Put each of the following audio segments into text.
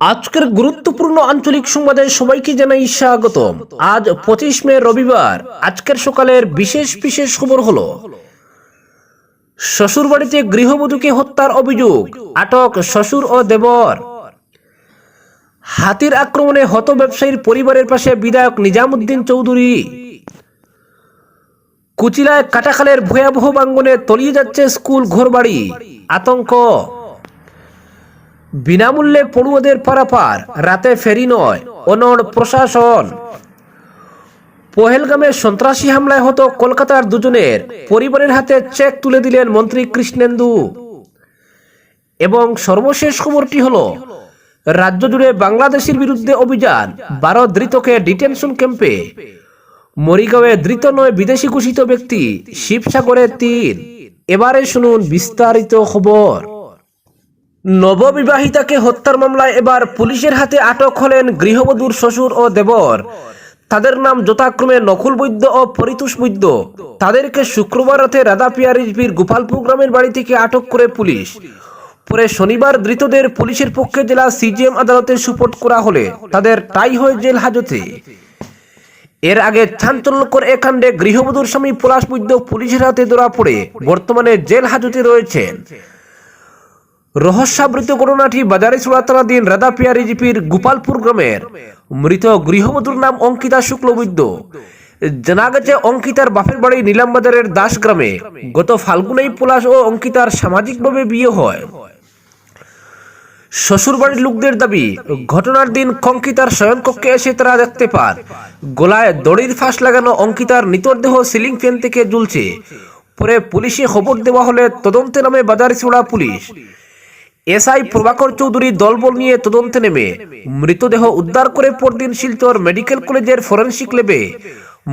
আজকের গুরুত্বপূর্ণ আঞ্চলিক সংবাদে সবাইকে জানাই স্বাগত আজ পঁচিশ মে রবিবার, আজকের সকালের বিশেষ বিশেষ খবর হলো, শ্বশুরবাড়িতে গৃহবধূকে হত্যার অভিযোগ, আটক শ্বশুর ও দেবর। হাতির আক্রমণে হত ব্যবসায়ীর পরিবারের পাশে বিধায়ক নিজামুদ্দিন চৌধুরী। কুচিলায় কাটাখালের ভয়াবহ বাঙ্গনে তলিয়ে যাচ্ছে স্কুল ঘরবাড়ি। আতঙ্ক। বিনামূল্যে পড়ুয়াদের পারাপার, রাতে ফেরি নয়, অনড় প্রশাসন। পহেলগামে সন্ত্রাসী হামলায় হতো কলকাতার দুজনের, পরিবারের হাতে চেক তুলে দিলেন মন্ত্রী কৃষ্ণেন্দু। এবং সর্বশেষ খবরটি হলো, রাজ্য জুড়ে বাংলাদেশের বিরুদ্ধে অভিযান, বারো ধৃতকে ডিটেনশন ক্যাম্পে। মরিগাঁওয়ে ধৃত নয় বিদেশি ঘোষিত ব্যক্তি, শিবসাগরে তিন। এবারে শুনুন বিস্তারিত খবর। নববিবাহিতাকে হত্যার মামলায় এবার পুলিশের হাতে আটক হলেন গৃহবধূর শ্বশুর ও দেবর। তাদের নাম যথাক্রমে নকুল বৈদ্য ও পরিতোষ বৈদ্য। তাদেরকে শুক্রবার রাতে রাধাপিয়া রিজভির গোপালপুর গ্রামের বাড়ি থেকে আটক করে পুলিশ। পরে শনিবার ধৃতদের পুলিশের পক্ষে জেলা সিজিএম আদালতে সুপোর্ট করা হলে তাদের টাই হয় জেল হাজতে। এর আগে চাঞ্চল্যকর এ কাণ্ডে গৃহবধূর স্বামী পলাশ বৈদ্য পুলিশের হাতে ধরা পড়ে বর্তমানে জেল হাজতে রয়েছেন। রহস্যাবৃত ঘটনাটি বাজারে চূড়াতলা দিন রাধাপিয়া রিজিপির গোপালপুর গ্রামের। মৃত গৃহবধূর নাম অঙ্কিতা শুক্লবৈদ্য। জানা গেছে, অঙ্কিতার বাপের বাড়ি নীলামবাজারের দাস গ্রামে। গত ফাল্গুনেই পলাশ ও অঙ্কিতার সামাজিকভাবে বিয়ে হয়। শ্বশুরবাড়ির লোকদের দাবি, ঘটনার দিন কঙ্কিতার শয়নকক্ষে এসে তারা দেখতে পান। গলায় দড়ির ফাঁস লাগানো অঙ্কিতার নিতরদেহ সিলিং ফ্যান থেকে ঝুলছে পরে পুলিশে খবর দেওয়া হলে তদন্তে নামে বাজারছড়া পুলিশ। এসআই প্রভাকর চৌধুরী দলবল নিয়ে তদন্তে নেমে। মৃতদেহ উদ্ধার করে পরদিন শিলচর মেডিকেল কলেজের ফরেনসিক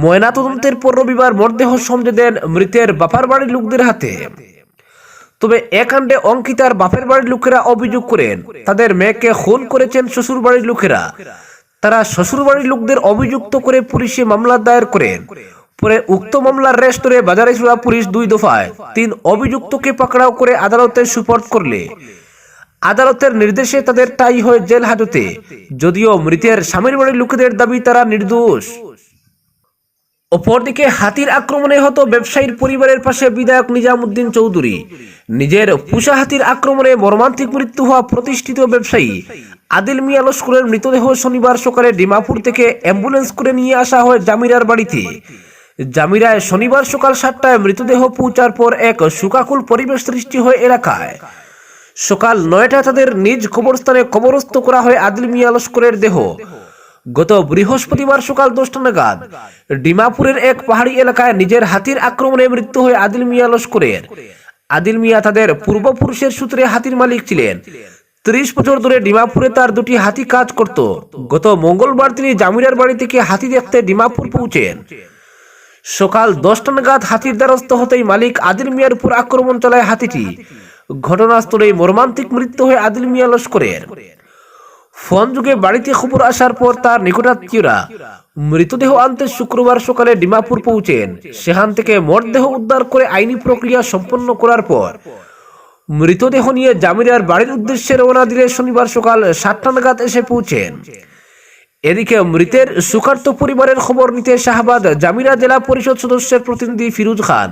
ময়না তদন্তের পর রবিবার মরদেহ সমঝে দেন মৃতের বাপার বাড়ির লোকদের হাতে। তবে এ কাণ্ডে অঙ্কিতার বাপের বাড়ির লোকেরা অভিযোগ করেন, তাদের মেয়েকে খুন করেছেন শ্বশুর বাড়ির লোকেরা। তারা শ্বশুর বাড়ির লোকদের অভিযুক্ত করে পুলিশে মামলা দায়ের করেন। পরে উক্ত মামলার রেস্ট ধরে বাজারে চূড়া পুলিশ দুই দফায় তিন অভিযুক্তকে পাকড়াও করে আদালতে সুপর্দ করলে। আদালতের নির্দেশে তাদের টাই হয় জেল হাজতে, যদিও মৃতের স্বামীর বাড়ির লোকেদের দাবি তারা নির্দোষ। অপরদিকে হাতির আক্রমণে হতো ব্যবসায়ীর পরিবারের পাশে বিধায়ক নিজামুদ্দিন চৌধুরী। নিজের পুষা হাতির আক্রমণে মর্মান্তিক মৃত্যু হওয়া প্রতিষ্ঠিত ব্যবসায়ী আদিল মিয়া লস্করের মৃতদেহ শনিবার সকালে ডিমাপুর থেকে অ্যাম্বুলেন্স করে নিয়ে আসা হয় জামিরার বাড়িতে। জামিরায় শনিবার সকাল সাতটায় মৃতদেহ পৌঁছার পর এক সুকাকুল পরিবেশ সৃষ্টি হয় এলাকায়। সকাল নয়টা তাদের নিজ কবরস্থানে কবরস্থ করা হয় আদিল মিয়া লস্করের দেহ। গত বৃহস্পতিবার সকাল দশটা নাগাদ ডিমাপুরের এক পাহাড়ি এলাকায় নিজের হাতির আক্রমণে মৃত্যু হয় আদিল মিয়া লস্করের। আদিল মিয়া তাদের পূর্বপুরুষের সূত্রে হাতির মালিক ছিলেন। ত্রিশ বছর ধরে ডিমাপুরে তার দুটি হাতি কাজ করত। গত মঙ্গলবার তিনি জামিরার বাড়ি থেকে হাতি দেখতে ডিমাপুর পৌঁছেন। সকাল দশটা নাগাদ হাতির দ্বারস্থ হতেই মালিক আদিল মিয়ার উপর আক্রমণ চালায় হাতিটি। ঘটনাস্থলে মর্মান্তিক মৃত্যু হয় আদিল মিয়া লস্করের। ফোন যুগে বাড়িতে খবর আসার পর তার নিকটাত্মীয়রা মৃতদেহ আনতে শুক্রবার সকালে ডিমাপুর পৌঁছেন। সেখান থেকে মরদেহ উদ্ধার করে আইনি প্রক্রিয়া সম্পন্ন করার পর মৃতদেহ নিয়ে জামিরার বাড়ির উদ্দেশ্যে রওনা দিলে শনিবার সকাল সাতটা নাগাদ এসে পৌঁছেন। এদিকে মৃতের সুকার্ত পরিবারের খবর নিতে শাহবাদ জামিরা জেলা পরিষদ সদস্যের প্রতিনিধি ফিরুজ খান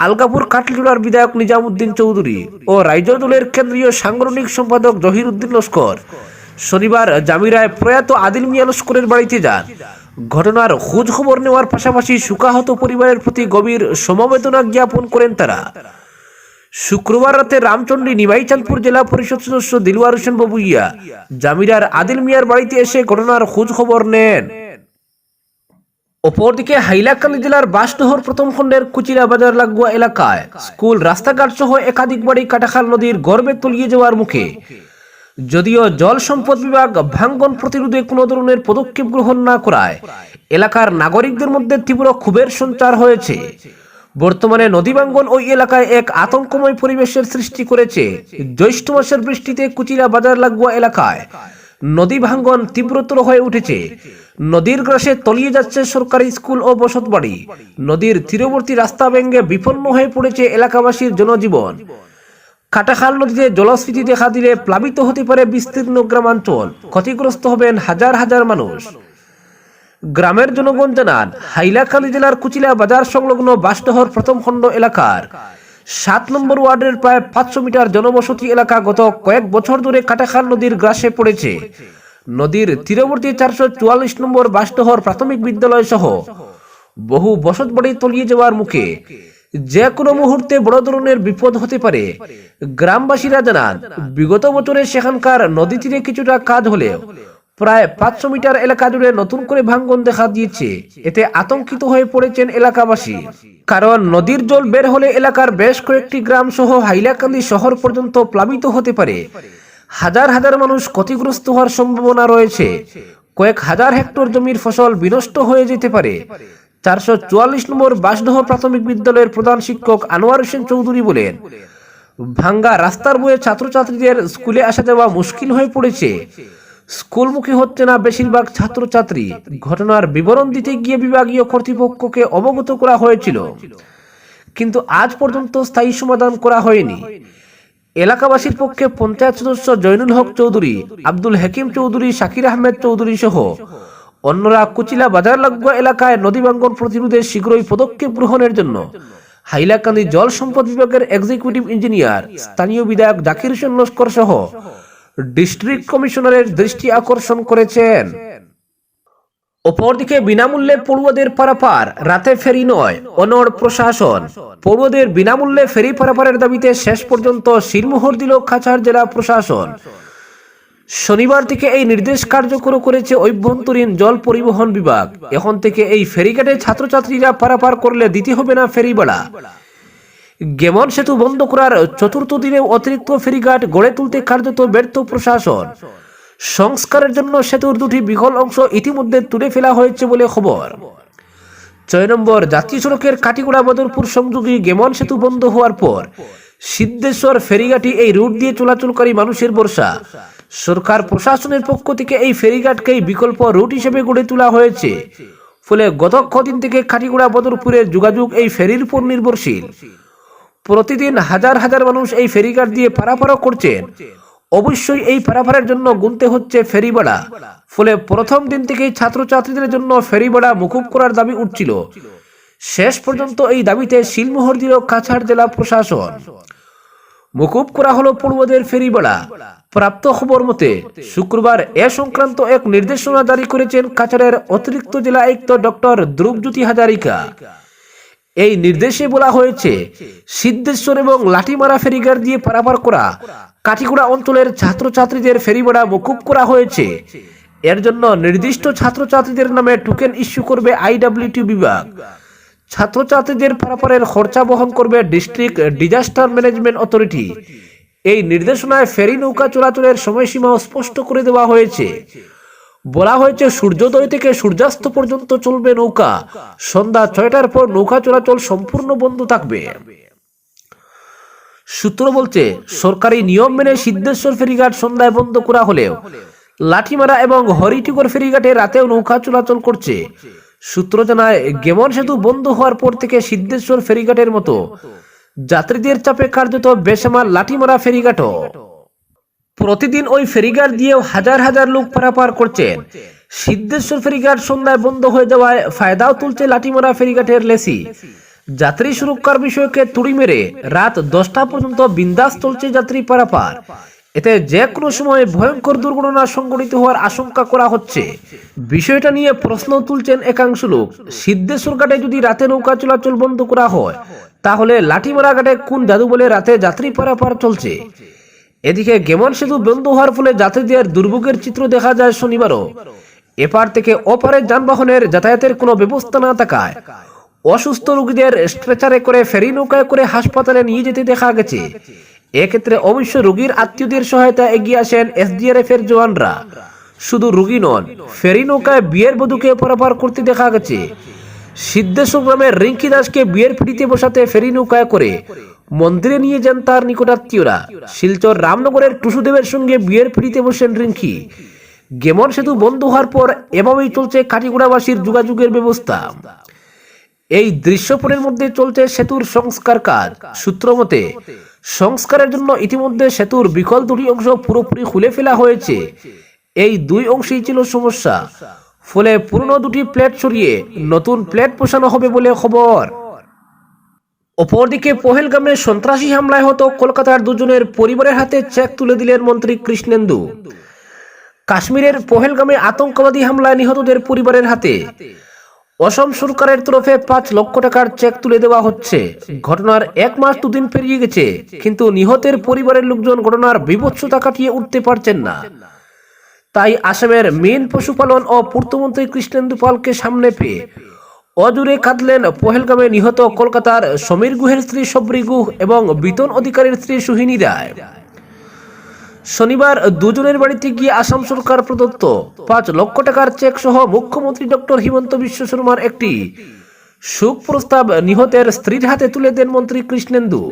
আলগাপুর কাটলিজোড়ার বিধায়ক নিজামুদ্দিন চৌধুরী ও রাইজর দলের কেন্দ্রীয় সাংগঠনিক সম্পাদক জহির উদ্দিন লস্কর। শনিবার জামিরায় প্রয়াত আদিল মিয়া লস্করের বাড়িতে যান। ঘটনার খোঁজ খবর নেওয়ার পাশাপাশি সুকাহত পরিবারের প্রতি গভীর সমবেদনা জ্ঞাপন করেন তারা। শুক্রবার রাতে রামচন্ডী নিমাইচাঁদপুর জেলা পরিষদ সদস্য দিলওয়ার হোসেন বাবুইয়া জামিরার আদিল মিয়ার বাড়িতে এসে ঘটনার খোঁজ খবর নেন। অপরদিকে হাইলাকান্দি জেলার বাসডহর প্রথম খণ্ডের কুচিরা বাজার লাগোয়া এলাকায় স্কুল, রাস্তাঘাট সহ একাধিক বাড়ি কাটাখাল নদীর গর্বে তলিয়ে যাওয়ার মুখে। যদিও জল সম্পদ বিভাগ ভাঙ্গন প্রতিরোধে কোনো ধরনের পদক্ষেপ গ্রহণ না করায়, এলাকার নাগরিকদের মধ্যে তীব্র ক্ষোভের সঞ্চার হয়েছে। বর্তমানে নদী ভাঙ্গন ওই এলাকায় এক আতঙ্কময় পরিবেশের সৃষ্টি করেছে। জ্যৈষ্ঠ মাসের বৃষ্টিতে কুচিরা বাজার লাগোয়া এলাকায় নদী ভাঙ্গন তীব্রতর হয়ে উঠেছে। নদীর গ্রাসে তলিয়ে যাচ্ছে সরকারি স্কুল ও বসত বাড়ি নদীর তীরবর্তী রাস্তা ভেঙে বিপন্ন হয়ে পড়েছে এলাকাবাসীর জনজীবন। কাটাখাল নদীতে জলস্ফীতি দেখা দিলে প্লাবিত হতে পারে বিস্তীর্ণ গ্রামাঞ্চল। ক্ষতিগ্রস্ত হবেন হাজার হাজার মানুষ। গ্রামের জনগণ জানান, হাইলাকান্দি জেলার কুচিলা বাজার সংলগ্ন বাসডহর প্রথম খণ্ড এলাকার। সাত নম্বর ওয়ার্ডের প্রায় পাঁচশো মিটার জনবসতি এলাকা গত কয়েক বছর ধরে কাটাখাল নদীর গ্রাসে পড়েছে। নদীর তীরবর্তী চারশো চুয়াল্লিশ নম্বর বাসডহর প্রাথমিক বিদ্যালয় সহ বহু বসত বাড়ি তলিয়ে যাওয়ার মুখে যে কোনো মুহূর্তে বড় ধরনের বিপদ হতে পারে। গ্রামবাসীরা জানান, বিগত বছরে সেখানকার নদী তীরে কিছুটা কাজ হলেও প্রায় পাঁচশো মিটার এলাকা জুড়ে নতুন করে ভাঙ্গন দেখা দিয়েছে। এতে আতঙ্কিত হয়ে পড়েছেন এলাকাবাসী। কারণ নদীর জল বের হলে এলাকার বেশ কয়েকটি গ্রাম সহ হাইলাকান্দি শহর পর্যন্ত প্লাবিত হতে পারে। হাজার হাজার মানুষ ক্ষতিগ্রস্ত হওয়ার সম্ভাবনা রয়েছে। কয়েক হাজার হেক্টর জমির ফসল বিনষ্ট হয়ে যেতে পারে। চারশো চুয়াল্লিশ নম্বর বাসডহ প্রাথমিক বিদ্যালয়ের প্রধান শিক্ষক আনোয়ার হোসেন চৌধুরী বলেন, ভাঙ্গা রাস্তার বয়ে ছাত্রছাত্রীদের স্কুলে আসা যাওয়া মুশকিল হয়ে পড়েছে। স্কুলমুখী হচ্ছে না বেশিরভাগ ছাত্রছাত্রী। ঘটনার বিবরণ দিতে গিয়ে বিভাগীয় কর্তৃপক্ষকে অবগত করা হয়েছিল। কিন্তু আজ পর্যন্ত স্থায়ী সমাধান করা হয়নি। এলাকাবাসীর পক্ষে পঞ্চায়েত সদস্য জৈনুল হক চৌধুরী, আব্দুল হাকিম চৌধুরী, শাকির আহমেদ চৌধুরী সহ অন্যরা কুচিলা বাজার লাগোয়া এলাকায় নদী ভাঙ্গন প্রতিরোধে শীঘ্রই পদক্ষেপ গ্রহণের জন্য হাইলাকান্দি জল সম্পদ বিভাগের এক্সিকিউটিভ ইঞ্জিনিয়ার স্থানীয় বিধায়ক জাকির হোসেন লস্কর সহ ডিস্ট্রিক্ট কমিশনারের দৃষ্টি আকর্ষণ করেছেন। অপরদিকে বিনামূল্যে পড়ুয়াদের পারাপার, রাতে ফেরি নয়, অনড় প্রশাসন। পড়ুয়াদের বিনামূল্যে ফেরি পারাপারের দাবিতে শেষ পর্যন্ত শিরমোহর দিল কাছাড় জেলা প্রশাসন। শনিবার থেকে এই নির্দেশ কার্যকর করেছে অভ্যন্তরীণ জল পরিবহন বিভাগ। এখন থেকে এই ফেরিঘাটে ছাত্রছাত্রীরা পারাপার করলে দিতে হবে না ফেরি ভাড়া গেমন সেতু বন্ধ করার চতুর্থ দিনে অতিরিক্ত ফেরিঘাট গড়ে তুলতে কার্যত ব্যর্থ প্রশাসন। সংস্কারের জন্য সেতুর দুটি বিকল অংশ ইতিমধ্যে তুলে ফেলা হয়েছে বলে খবর। ছয় নম্বর জাতীয় সড়কের কাটিগুড়া বদরপুর সংযোগী গেমন সেতু বন্ধ হওয়ার পর সিদ্ধেশ্বর ফেরিঘাটি এই রুট দিয়ে চলাচলকারী মানুষের বর্ষা সরকার প্রশাসনের পক্ষ থেকে এই ফেরিঘাটকেই বিকল্প রুট হিসেবে গড়ে তোলা হয়েছে। ফলে গত কদিন থেকে কাটিগুড়া বদরপুরের যোগাযোগ এই ফেরির উপর নির্ভরশীল। প্রতিদিন হাজার হাজার মানুষ এই ফেরিঘাট দিয়ে পারাপারও করছেন। অবশ্যই এই পারাপারের জন্য গুনতে হচ্ছে ফেরি ভাড়া ফলে প্রথম দিন থেকেই ছাত্রছাত্রীদের জন্য ফেরি ভাড়া মুকুব করার দাবি উঠছিল। শেষ পর্যন্ত এই দাবিতে শিলমোহর দিল কাছাড় জেলা প্রশাসন। মুকুব করা হলো পড়ুয়াদের ফেরি ভাড়া প্রাপ্ত খবর মতে, শুক্রবার এ সংক্রান্ত এক নির্দেশনা জারি করেছেন কাছাড়ের অতিরিক্ত জেলা আয়ুক্ত ডক্টর ধ্রুবজ্যোতি হাজারিকা। এই নির্দেশে বলা হয়েছে, সিদ্ধেশ্বর এবং লাঠিমারা ফেরিঘাট দিয়ে পারাপার করা কাঠিগুড়া অঞ্চলের ছাত্রছাত্রীদের ফেরি ভাড়া মকুব করা হয়েছে। এর জন্য নির্দিষ্ট ছাত্রছাত্রীদের নামে টোকেন ইস্যু করবে আইডব্লিউটি বিভাগ। ছাত্রছাত্রীদের পারাপারের খরচা বহন করবে ডিস্ট্রিক্ট ডিজাস্টার ম্যানেজমেন্ট অথরিটি এই নির্দেশনায় ফেরি নৌকা চলাচলের সময়সীমাও স্পষ্ট করে দেওয়া হয়েছে। বলা হয়েছে সূর্যোদয় থেকে সূর্যাস্ত পর্যন্ত চলবে নৌকা। সন্ধ্যা ছয়টার পর নৌকা চলাচল সম্পূর্ণ বন্ধ থাকবে। সূত্র বলছে, সরকারি নিয়ম মেনে সিদ্ধেশ্বর ফেরিঘাট সন্ধ্যায় বন্ধ করা হলেও লাঠিমারা এবং হরিটিকর ফেরিঘাটে রাতেও নৌকা চলাচল করছে। সূত্র জানায়, গেমন সেতু বন্ধ হওয়ার পর থেকে সিদ্ধেশ্বর ফেরিঘাটের মতো যাত্রীদের চাপে কার্যত বেসামার লাঠিমারা ফেরিঘাটও। প্রতিদিন ওই ফেরিঘাট দিয়েও হাজার হাজার লোক পারাপার করছেন সিদ্ধেশ্বর ফেরিঘাট সন্ধ্যায় বন্ধ হয়ে যাওয়ায় ফায়দাও তুলছে লাঠিমারা ফেরিঘাটের লেসি। যাত্রী সুরক্ষার বিষয়কে তুড়ি মেরে রাত দশটা পর্যন্ত বিন্দাস চলছে যাত্রী পারাপার। এতে যে কোনো সময় ভয়ঙ্কর দুর্ঘটনা সংঘটিত হওয়ার আশঙ্কা করা হচ্ছে। বিষয়টা নিয়ে প্রশ্ন তুলছেন একাংশ লোক। সিদ্ধেশ্বর ঘাটে যদি রাতে নৌকা চলাচল বন্ধ করা হয়, তাহলে লাঠিমারা ঘাটে কোন জাদু বলে রাতে যাত্রী পারাপার চলছে? এদিকে গেমন সেতু বন্ধ হওয়ার ফলে যাত্রীদের দুর্ভোগের চিত্র দেখা যায় শনিবারও। এপার থেকে অপারের যানবাহনের যাতায়াতের কোনো ব্যবস্থা না থাকায় অসুস্থ রোগীদের স্ট্রেচারে করে ফেরি নৌকায় করে হাসপাতালে নিয়ে যেতে দেখা গেছে। এক্ষেত্রে অবশ্য রোগীর আত্মীয়দের সহায়তা এগিয়ে আসেন এসডিআরএফ এর জওয়ানরা। শুধু রোগী নন, ফেরি নৌকায় বিয়ের বধূকে পারাপার করতে দেখা গেছে। সিদ্ধেশ্বর গ্রামের রিঙ্কি দাসকে বিয়ের পিড়িতে বসাতে ফেরি নৌকায় করে মন্দিরে নিয়ে যান তার নিকটাত্মীয়রা। শিলচর রামনগরের টুসুদেবের সঙ্গে বিয়ের পিড়িতে বসেন রিঙ্কি। গেমন সেতু বন্ধ হওয়ার পর এভাবেই চলছে কাটিগুড়াবাসীর যোগাযোগের ব্যবস্থা। এই দৃশ্যপটের মধ্যে চলছে সেতুর সংস্কার কাজ। সূত্র মতে, সংস্কারের জন্য ইতিমধ্যে সেতুর বিকল দুটি অংশ পুরোপুরি খুলে ফেলা হয়েছে। এই দুই অংশেই ছিল সমস্যা। ফলে পুরনো দুটি প্লেট সরিয়ে নতুন প্লেট বসানো হবে বলে খবর। অপরদিকে পহেলগামে সন্ত্রাসী হামলায় হতো কলকাতার দুজনের পরিবারের হাতে চেক তুলে দিলেন মন্ত্রী কৃষ্ণেন্দু। কাশ্মীরের পহেলগামে আতঙ্কবাদী হামলায় নিহতদের পরিবারের হাতে। অসম সরকারের তরফে পাঁচ লক্ষ টাকার চেক তুলে দেওয়া হচ্ছে। ঘটনার এক মাস দুদিন পেরিয়ে গেছে, কিন্তু নিহতের পরিবারের লোকজন ঘটনার বিভৎসতা কাটিয়ে উঠতে পারছেন না। তাই আসামের মেন পশুপালন ও পূর্তমন্ত্রী কৃষ্ণেন্দু পালকে সামনে পেয়ে অজুরে কাঁদলেন পহেলগামে নিহত কলকাতার সমীর গুহের স্ত্রী সবরি গুহ এবং বিতন অধিকারীর স্ত্রী সুহিনী রায়। শনিবার দুজনের বাড়িতে গিয়ে আসাম সরকার প্রদত্ত পাঁচ লক্ষ টাকার চেক সহ মুখ্যমন্ত্রী ডক্টর হিমন্ত বিশ্ব শর্মার একটি সুখ প্রস্তাব নিহতের স্ত্রীর হাতে তুলে দেন মন্ত্রী কৃষ্ণেন্দু।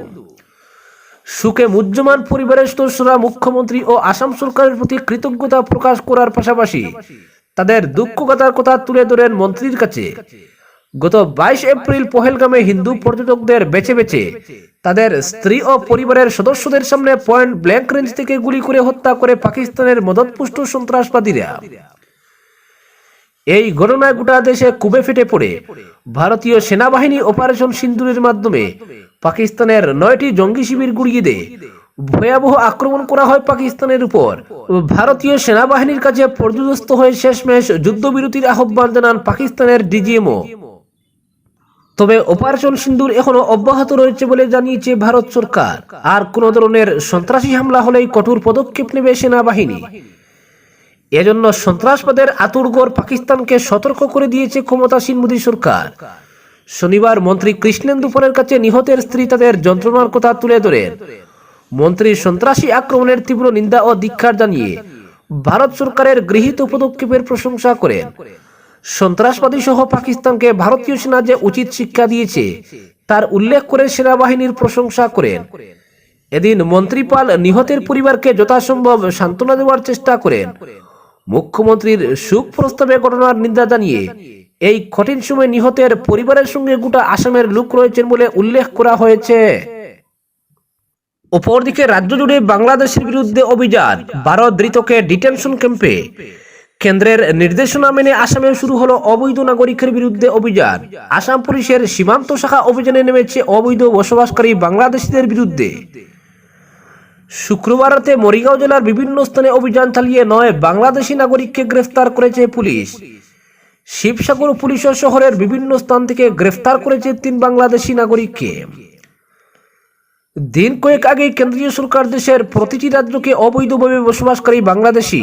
সুখে মুজ্জমান পরিবারের সদস্যরা মুখ্যমন্ত্রী ও আসাম সরকারের প্রতি কৃতজ্ঞতা প্রকাশ করার পাশাপাশি তাদের দুঃখ কথার কথা তুলে ধরেন মন্ত্রীর কাছে। গত বাইশ এপ্রিল পহেলগামে হিন্দু পর্যটকদের বেছে বেছে তাদের স্ত্রী ও পরিবারের সদস্যদের সামনে পয়েন্ট ব্ল্যাঙ্ক রেঞ্জ থেকে গুলি করে হত্যা করে পাকিস্তানের মদতপুষ্ট সন্ত্রাসবাদীরা। এই ঘটনায় গোটা দেশে কুবে ফেটে পড়ে। ভারতীয় সেনাবাহিনী অপারেশন সিন্দুরের মাধ্যমে পাকিস্তানের নয়টি জঙ্গি শিবির গুড়িয়ে দেয়। ভয়াবহ আক্রমণ করা হয় পাকিস্তানের উপর। ভারতীয় সেনাবাহিনীর কাছে পর্যদস্ত হয়ে শেষমেশ যুদ্ধবিরতির আহ্বান জানান পাকিস্তানের ডিজিএমও। তবে অপারেশন সিন্দুর এখনও অব্যাহত রয়েছে বলে জানিয়েছে ভারত সরকার। আর কোন ধরনের সন্ত্রাসী হামলা হলেই কঠোর পদক্ষেপ নেবে সেনাবাহিনী। এজন্য সন্ত্রাসবাদের আতুরগড় পাকিস্তানকে সতর্ক করে দিয়েছে ক্ষমতাসীন মোদী সরকার। শনিবার মন্ত্রী কৃষ্ণেন্দু পলের কাছে নিহতের স্ত্রী তাদের যন্ত্রণার কথা তুলে ধরেন মন্ত্রী সন্ত্রাসী আক্রমণের তীব্র নিন্দা ও ধিক্ষার জানিয়ে ভারত সরকারের গৃহীত পদক্ষেপের প্রশংসা করেন। সন্ত্রাসবাদী সহ পাকিস্তানকে ভারতীয় সেনা যে উচিত শিক্ষা দিয়েছে, তার উল্লেখ করে সেনাবাহিনীর প্রশংসা করেন। এদিন মন্ত্রীপাল নিহতের পরিবারকে যথাসম্ভব সান্ত্বনা দেওয়ার চেষ্টা করেন। মুখ্যমন্ত্রীর সুখ প্রস্তাবে ঘটনার নিন্দা জানিয়ে, এই কঠিন সময় নিহতের পরিবারের সঙ্গে গোটা আসামের লোক রয়েছেন বলে উল্লেখ করা হয়েছে। অপরদিকে রাজ্য জুড়ে বাংলাদেশের বিরুদ্ধে অভিযান, বারো ধৃতকে ডিটেনশন ক্যাম্পে। কেন্দ্রের নির্দেশনা মেনে আসামে শুরু হলো অবৈধ নাগরিকের বিরুদ্ধে অভিযান। আসাম পুলিশের সীমান্ত শাখা অভিযানে নেমেছে অবৈধ বসবাসকারী বাংলাদেশিদের বিরুদ্ধে। শুক্রবার রাতে মরিগাঁও জেলার বিভিন্ন স্থানে অভিযান চালিয়ে নয় বাংলাদেশি নাগরিককে গ্রেফতার করেছে পুলিশ। শিবসাগর পুলিশ শহরের বিভিন্ন স্থান থেকে গ্রেফতার করেছে তিন বাংলাদেশি নাগরিককে। দিন কয়েক আগে কেন্দ্রীয় সরকার দেশের প্রতিটি রাজ্যকে অবৈধভাবে বসবাসকারী বাংলাদেশি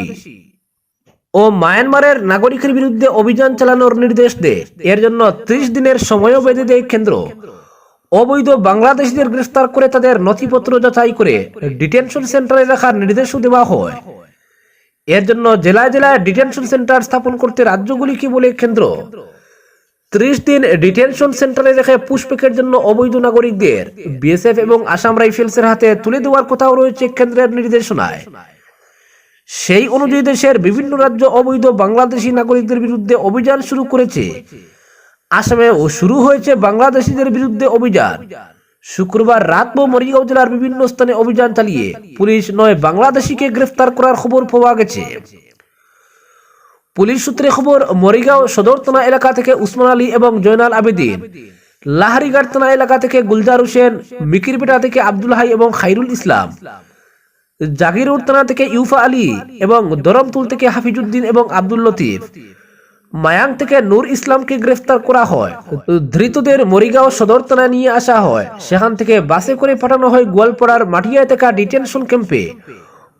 ও মায়ানমারের নাগরিকের বিরুদ্ধে অভিযান চালানোর নির্দেশ দেয়। এর জন্য ত্রিশ দিনের সময়ও বেঁধে দেয় কেন্দ্র। অবৈধ বাংলাদেশিদের গ্রেফতার করে তাদের নথিপত্র যাচাই করে ডিটেনশন সেন্টারে রাখার নির্দেশও দেওয়া হয়। এর জন্য জেলায় জেলায় ডিটেনশন সেন্টার স্থাপন করতে রাজ্যগুলিকে বলে কেন্দ্র? ত্রিশ দিন ডিটেনশন সেন্টারে রেখে পুষ্পেকের জন্য অবৈধ নাগরিকদের বিএসএফ এবং আসাম রাইফেলসের হাতে তুলে দেওয়ার কথাও রয়েছে কেন্দ্রের নির্দেশনায়। সেই অনুযায়ী দেশের বিভিন্ন রাজ্য অবৈধ বাংলাদেশি নাগরিকদের বিরুদ্ধে অভিযান শুরু করেছে আসামেও শুরু হয়েছে বাংলাদেশিদের বিরুদ্ধে অভিযান। শুক্রবার রাত ও মরিগাঁও জেলার বিভিন্ন স্থানে অভিযান চালিয়ে পুলিশ নয় বাংলাদেশিকে গ্রেফতার করার খবর পাওয়া গেছে। পুলিশ সূত্রে খবর, মরিগাঁও সদর থানা এলাকা থেকে উসমান আলী এবং জয়নাল আবেদিন, লাহারিঘাট থানা এলাকা থেকে গুলজার হোসেন, মিকিরপেটা থেকে আব্দুল হাই এবং খাইরুল ইসলাম জাগিরুর থানা থেকে ইউফা আলী এবং দরমতুল থেকে হাফিজুদ্দিন এবং আব্দুল লতিফ। মায়াং থেকে নূর ইসলামকে গ্রেফতার করা হয়। ধৃতদের মরিগাঁও সদর থানায় নিয়ে আসা হয়। সেখান থেকে বাসে করে পাঠানো হয় গোয়ালপাড়ার মাটিয়ায় থাকা ডিটেনশন ক্যাম্পে।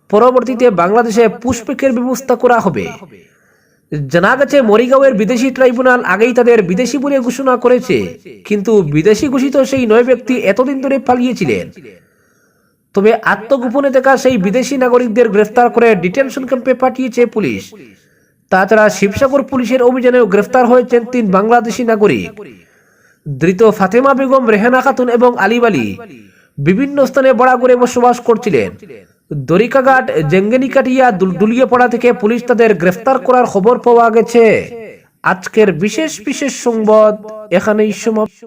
পরবর্তীতে বাংলাদেশে পুষ্পেকের ব্যবস্থা করা হবে। জানা গেছে, মরিগাঁওয়ের বিদেশি ট্রাইব্যুনাল আগেই তাদের বিদেশি বলে ঘোষণা করেছে। কিন্তু বিদেশি ঘোষিত সেই নয় ব্যক্তি এতদিন ধরে পালিয়েছিলেন। তবে আত্মগোপনে থাকা সেই বিদেশি নাগরিকদের গ্রেফতার করে ডিটেনশন ক্যাম্পে পাঠিয়েছে পুলিশ। তাছাড়া শিবসাগর পুলিশের অভিযানেও গ্রেফতার হয়েছেন তিন বাংলাদেশি নাগরিক। ধৃত ফাতেমা বেগম, রেহানা খাতুন এবং আলিব আলী বিভিন্ন স্থানে বড়া করে বসবাস করছিলেন। দরিকাঘাট, জেঙ্গেনিকাটিয়া দুলিয়াপাড়া থেকে পুলিশ তাদের গ্রেফতার করার খবর পাওয়া গেছে। আজকের বিশেষ বিশেষ সংবাদ এখানেই সমাপ্ত।